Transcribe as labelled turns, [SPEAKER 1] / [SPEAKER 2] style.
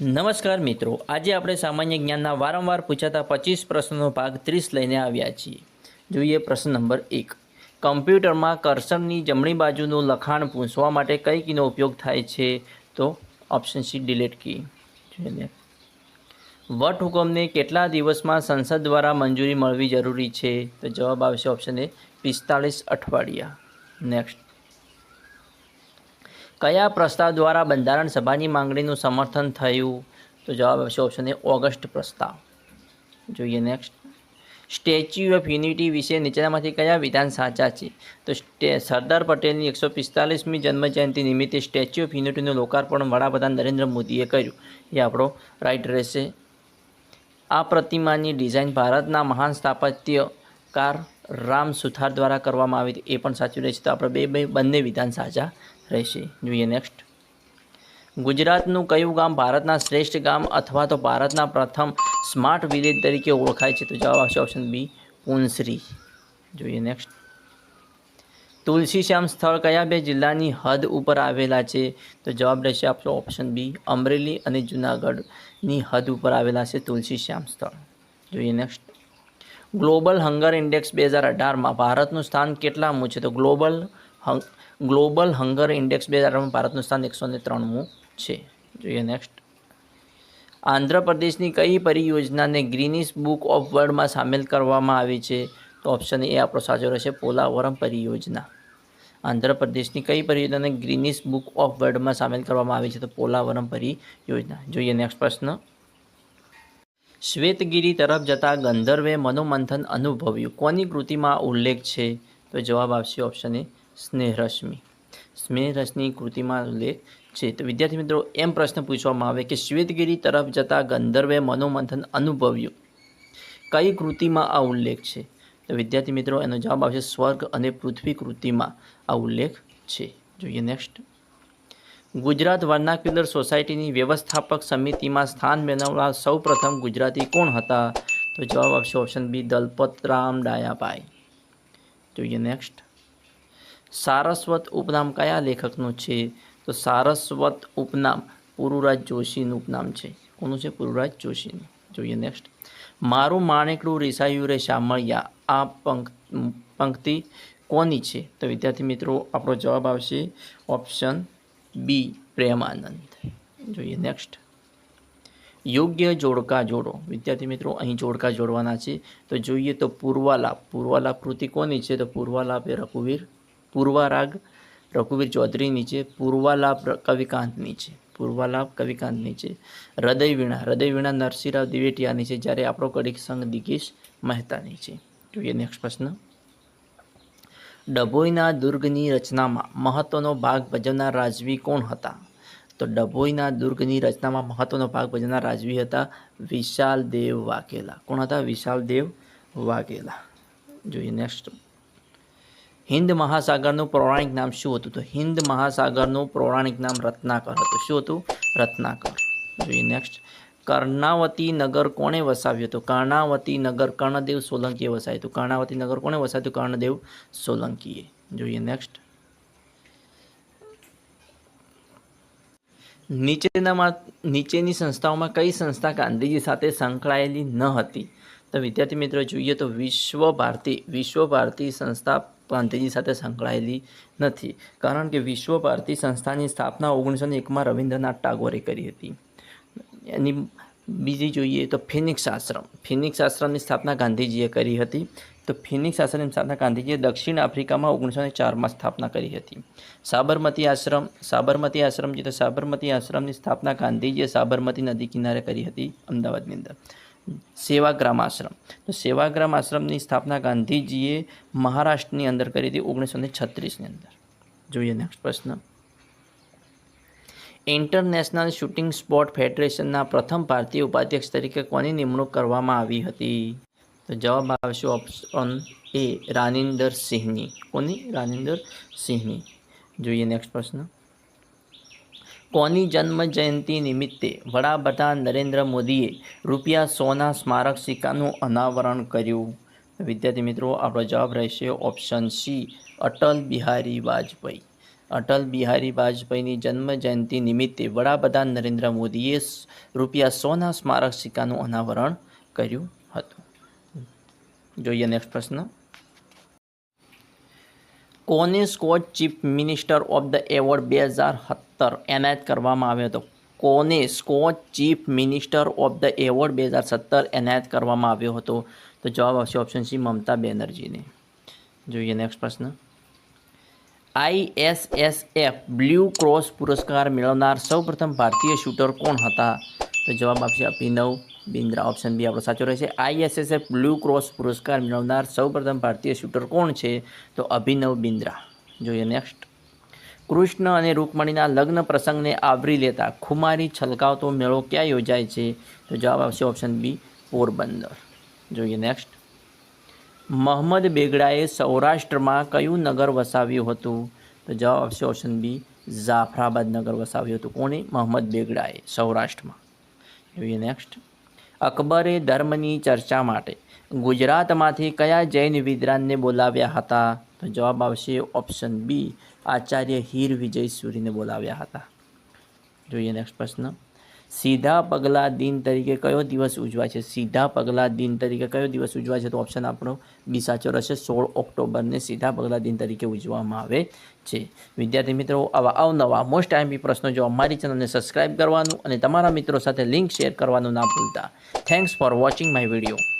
[SPEAKER 1] નમસ્કાર મિત્રો, આજે આપણે સામાન્ય જ્ઞાનના વારંવાર પૂછાતા પચીસ પ્રશ્નોનો ભાગ ત્રીસ લઈને આવ્યા છીએ. જોઈએ પ્રશ્ન નંબર એક. કમ્પ્યુટરમાં કર્સરની જમણી બાજુનું લખાણ પૂછવા માટે કઈ કીનો ઉપયોગ થાય છે? તો ઓપ્શન સી, ડિલીટ કી. જોઈએ વટ હુકમને કેટલા દિવસમાં સંસદ દ્વારા મંજૂરી મળવી જરૂરી છે? તો જવાબ આવશે ઓપ્શન એ પિસ્તાળીસ અઠવાડિયા. નેક્સ્ટ. કયા પ્રસ્તાવ દ્વારા બંધારણ સભાની માંગણીનું સમર્થન થયું? તો જવાબ આવશે ઓપ્શન એ ઓગસ્ટ પ્રસ્તાવ. જોઈએ નેક્સ્ટ સ્ટેચ્યુ ઓફ યુનિટી વિશે નીચેનામાંથી કયા વિધાન સાચા છે? તો સ્ટે, સરદાર પટેલની એકસો પિસ્તાલીસમી જન્મજયંતિ નિમિત્તે સ્ટેચ્યુ ઓફ યુનિટીનું લોકાર્પણ વડાપ્રધાન નરેન્દ્ર મોદીએ કર્યું. એ આપણો રાઈટ રહેશે. આ પ્રતિમાની ડિઝાઇન ભારતના મહાન સ્થાપત્યકાર રામ સુથાર દ્વારા કરવામાં આવી હતી. એ પણ સાચું રહેશે. તો આપણે બે બે, બંને વિધાન સાચા રહેશે. જોઈએ નેક્સ્ટ ગુજરાતનું કયું ગામ ભારતના શ્રેષ્ઠ ગામ અથવા તો ભારતના પ્રથમ સ્માર્ટ વિલેજ તરીકે ઓળખાય છે? તો જવાબ આવશે ઓપ્શન બી પુનશ્રી જોઈએ નેક્સ્ટ તુલસીશ્યામ સ્થળ કયા બે જિલ્લાની હદ ઉપર આવેલા છે? તો જવાબ રહેશે આપણો ઓપ્શન બી અમરેલી અને જુનાગઢની હદ ઉપર આવેલા છે તુલસીશ્યામ સ્થળ. જોઈએ નેક્સ્ટ ગ્લોબલ હંગર ઇન્ડેક્સ બે હજાર અઢારમાં ભારતનું સ્થાન કેટલામું છે? તો ગ્લોબલ ગ્લોબલ હંગર ઇન્ડેક્સ બે હજાર ભારતનું સ્થાન એકસો ને ત્રણમું છે. જોઈએ નેક્સ્ટ આંધ્રપ્રદેશની કઈ પરિયોજનાને ગ્રીનિસ બુક ઓફ વર્લ્ડમાં સામેલ કરવામાં આવી છે? તો ઓપ્શન એ આપણો સાચો રહેશે, પોલાવરમ પરિયોજના. આંધ્રપ્રદેશની કઈ પરિયોજનાને ગ્રીનિસ બુક ઓફ વર્લ્ડમાં સામેલ કરવામાં આવી છે? તો પોલાવરમ પરિયોજના. જોઈએ નેક્સ્ટ પ્રશ્ન. શ્વેતગીરી તરફ જતા ગંધર્વે મનોમંથન અનુભવ્યું. કોની કૃતિમાં ઉલ્લેખ છે? તો જવાબ આવશે ઓપ્શન એ સ્નેહરશ્મિ. સ્નેહરશની કૃતિમાં ઉલ્લેખ છે. તો વિદ્યાર્થી મિત્રો, એમ પ્રશ્ન પૂછવામાં આવે કે શ્વેતગીરી તરફ જતા ગંધર્વે મનોમંથન અનુભવ્યું. કઈ કૃતિમાં આ ઉલ્લેખ છે? તો વિદ્યાર્થી મિત્રો, એનો જવાબ આવશે સ્વર્ગ અને પૃથ્વી કૃતિમાં આ ઉલ્લેખ છે. જોઈએ નેક્સ્ટ. ગુજરાત વર્નાક્યુલર સોસાયટીની વ્યવસ્થાપક સમિતિમાં સ્થાન મેળવનાર સૌ પ્રથમ ગુજરાતી કોણ હતા? તો જવાબ આવશે ઓપ્શન બી, દલપતરામ ડાયાભાઈ. જોઈએ નેક્સ્ટ. સારસ્વત ઉપનામ કયા લેખકનું છે? તો સારસ્વત ઉપનામ પુરુરાજ જોશીનું ઉપનામ છે. કોનું છે? પુરુરાજ જોશીનું. જોઈએ નેક્સ્ટ મારું માણેકડું રિસાયું રે શામળિયા, આ પંક, પંક્તિ કોની છે? તો વિદ્યાર્થી મિત્રો, આપણો જવાબ આવશે ઓપ્શન બી, પ્રેમાનંદ. જોઈએ નેક્સ્ટ યોગ્ય જોડકા જોડો. વિદ્યાર્થી મિત્રો, અહીં જોડકા જોડવાના છે. તો જોઈએ તો પૂર્વાલાપ પૂર્વાલાપ કૃતિ કોની છે? તો પૂર્વાલાપ એ રઘુવીર પૂર્વારાગ રઘુવીર ચૌધરીની છે પૂર્વાલાભ કવિકાંતની છે પૂર્વાલાભ કવિકાંતની છે હૃદય વીણા હૃદય વીણા નરસિંહરાવ દિવેટિયાની છે જ્યારે આપણો કડી સંઘ દિગેશ મહેતાની છે જોઈએ નેક્સ્ટ પ્રશ્ન. ડભોઈના દુર્ગની રચનામાં મહત્વનો ભાગ ભજવનાર રાજવી કોણ હતા? તો ડભોઈના દુર્ગની રચનામાં મહત્વનો ભાગ ભજવનાર રાજવી હતા વિશાલ દેવ વાઘેલા. કોણ હતા? વિશાલ દેવ વાઘેલા. જોઈએ નેક્સ્ટ હિન્દ મહાસાગરનું પૌરાણિક નામ શું હતું? તો હિન્દ મહાસાગરનું પૌરાણિક નામ રત્નાકર હતું. શું હતું? રત્નાકર. જોઈએ નેક્સ્ટ કર્ણાવતી નગર કોણે વસાવ્યું હતું? કર્ણાવતી નગર કર્ણદેવ સોલંકીએ વસાવ્યું હતું. કર્ણાવતી નગર કોણે વસાવ્યું કર્ણદેવ સોલંકીએ. જોઈએ નેક્સ્ટ નીચેનામાં, નીચેની સંસ્થાઓમાં કઈ સંસ્થા ગાંધીજી સાથે સંકળાયેલી ન હતી? તો વિદ્યાર્થી મિત્રો, જોઈએ તો વિશ્વ ભારતી વિશ્વ ભારતી સંસ્થા ગાંધીજી સાથે સંકળાયેલી નથી. કારણ કે વિશ્વ ભારતી સંસ્થાની સ્થાપના ઓગણીસો ને એકમાં રવિન્દ્રનાથ ટાગોરે કરી હતી. એની બીજી જોઈએ તો ફિનિક્સ આશ્રમ. ફિનિક્સ આશ્રમની સ્થાપના ગાંધીજીએ કરી હતી. તો ફિનિક્સ આશ્રમની સ્થાપના ગાંધીજીએ દક્ષિણ આફ્રિકામાં ઓગણીસો ને ચારમાં સ્થાપના કરી હતી. સાબરમતી આશ્રમ સાબરમતી આશ્રમ જે તો સાબરમતી આશ્રમની સ્થાપના ગાંધીજીએ સાબરમતી નદી કિનારે કરી હતી, અમદાવાદની અંદર. સેવાગ્રામ આશ્રમ. તો સેવાગ્રામ આશ્રમની સ્થાપના ગાંધીજીએ મહારાષ્ટ્રની અંદર કરી હતી ઓગણીસો ને છત્રીસની અંદર. જોઈએ નેક્સ્ટ પ્રશ્ન. ઇન્ટરનેશનલ શૂટિંગ સ્પોર્ટ ફેડરેશનના પ્રથમ ભારતીય ઉપાધ્યક્ષ તરીકે કોની નિમણૂક કરવામાં આવી હતી? તો જવાબ આવશે ઓપ્શન એ રાનિન્દર સિંહની. કોની? રાનિન્દર સિંહની. જોઈએ નેક્સ્ટ પ્રશ્ન. કોની જન્મ જયંતિ નિમિત્તે વડાપ્રધાન નરેન્દ્ર મોદીએ રૂપિયા સોના સ્મારક સિક્કાનું અનાવરણ કર્યું? વિદ્યાર્થી મિત્રો, આપણો જવાબ રહેશે ઓપ્શન સી, અટલ બિહારી વાજપેયી. અટલ બિહારી વાજપેયીની જન્મ જયંતિ નિમિત્તે વડાપ્રધાન નરેન્દ્ર મોદીએ રૂપિયા સોના સ્મારક સિક્કાનું અનાવરણ કર્યું હતું. જોઈએ નેક્સ્ટ પ્રશ્ન. કોને Skoch chief minister of the award બે હજાર સત્તર એનાયત કરવામાં આવ્યો હતો? કોને Skoch chief minister of the award બે હજાર સત્તર એનાયત કરવામાં આવ્યો હતો? તો જવાબ આવશે ઓપ્શન સી મમતા બેનર્જીને. જોઈએ નેક્સ્ટ પ્રશ્ન. આઈએસએસએફ બ્લુ ક્રોસ પુરસ્કાર મેળવનાર સૌપ્રથમ ભારતીય શૂટર કોણ હતા? તો જવાબ આપશે અભિનવ બિંદ્રા ઓપ્શન બી આપણો સાચો રહેશે. આઈએસએસએફ બ્લુ ક્રોસ પુરસ્કાર મેળવનાર સૌપ્રથમ ભારતીય શૂટર કોણ છે? તો અભિનવ બિન્દ્રા જોઈએ નેક્સ્ટ કૃષ્ણ અને રૂકમણીના લગ્ન પ્રસંગને આવરી લેતા ખુમારી છલકાવતો મેળો ક્યાં યોજાય છે? તો જવાબ આવશે ઓપ્શન બી પોરબંદર. જોઈએ નેક્સ્ટ મોહમ્મદ બેગડાએ સૌરાષ્ટ્રમાં કયું નગર વસાવ્યું હતું? તો જવાબ આવશે ઓપ્શન બી જાફરાબાદ નગર વસાવ્યું હતું. કોણે? મોહમ્મદ બેગડાએ સૌરાષ્ટ્રમાં. જોઈએ નેક્સ્ટ અકબરે ધર્મની ચર્ચા માટે ગુજરાતમાંથી કયા જૈન વિદ્વાનને બોલાવ્યા હતા? તો જવાબ આવશે ઓપ્શન બી આચાર્ય હીર વિજય સૂરીને બોલાવ્યા હતા. જોઈએ નેક્સ્ટ પ્રશ્ન. સીધા પગલાં દિન તરીકે કયો દિવસ ઉજવાય છે? સીધા પગલાં દિન તરીકે કયો દિવસ ઉજવાય છે? તો ઓપ્શન આપણો બી સાચો રહેશે. સોળ ઓક્ટોબરને સીધા પગલાં દિન તરીકે ઉજવવામાં આવે છે. વિદ્યાર્થી મિત્રો, આવા અવનવા મોસ્ટ આઈએમપી પ્રશ્નો જો અમારી ચેનલને સબસ્ક્રાઇબ કરવાનું અને તમારા મિત્રો સાથે લિંક શેર કરવાનું ના ભૂલતા. Thanks for watching my video